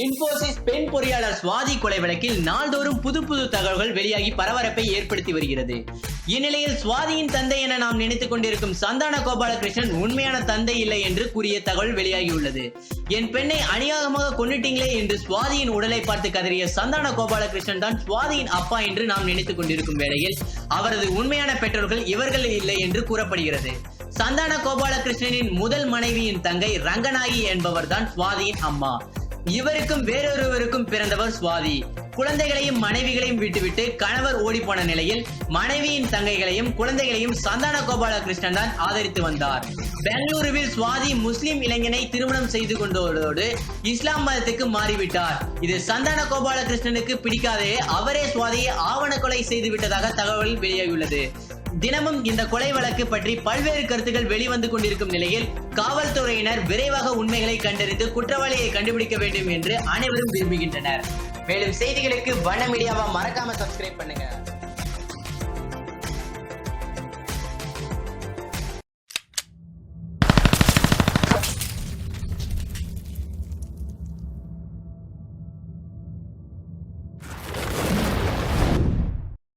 இன்போசிஸ் பெண் பொறியாளர் சுவாதி கொலை வழக்கில் நாள்தோறும் புது புது தகவல்கள் வெளியாகி பரபரப்பை ஏற்படுத்தி வருகிறது. இந்நிலையில் சுவாதியின் தந்தை என நாம் நினைத்துக் கொண்டிருக்கும் சந்தான கோபாலகிருஷ்ணன் உண்மையான தந்தை இல்லை என்று கூறிய தகவல் வெளியாகியுள்ளது. என் பெண்ணை அநியாகமாக கொண்டுட்டீங்களே என்று சுவாதியின் உடலை பார்த்து கதறிய சந்தான கோபாலகிருஷ்ணன் தான் சுவாதியின் அப்பா என்று நாம் நினைத்துக் கொண்டிருக்கும் வேளையில் அவரது உண்மையான பெற்றோர்கள் இவர்கள் இல்லை என்று கூறப்படுகிறது. சந்தான கோபாலகிருஷ்ணனின் முதல் மனைவியின் தங்கை ரங்கநாயகி என்பவர்தான் சுவாதியின் அம்மா. இவருக்கும் வேறொருவருக்கும் பிறந்தவர் சுவாதி. குழந்தைகளையும் மனைவிகளையும் விட்டுவிட்டு கணவர் ஓடி போன நிலையில் மனைவியின் தங்கைகளையும் குழந்தைகளையும் சந்தான கோபாலகிருஷ்ணன் தான் ஆதரித்து வந்தார். பெங்களூருவில் சுவாதி முஸ்லிம் இளைஞனை திருமணம் செய்து கொண்டதோடு இஸ்லாம் மதத்துக்கு மாறிவிட்டார். இது சந்தான கோபாலகிருஷ்ணனுக்கு பிடிக்காதே அவரே சுவாதியை ஆவண கொலை செய்து விட்டதாக தகவல் வெளியாகியுள்ளது. தினமும் இந்த கொலை வழக்கு பற்றி பல்வேறு கருத்துக்கள் வெளிவந்து கொண்டிருக்கும் நிலையில் காவல்துறையினர் விரைவாக உண்மைகளை கண்டறிந்து குற்றவாளியை கண்டுபிடிக்க வேண்டும் என்று அனைவரும் விரும்புகின்றனர். மேலும் செய்திகளுக்கு வண்ண மீடியாவை மறக்காம சப்ஸ்கிரைப் பண்ணுங்க.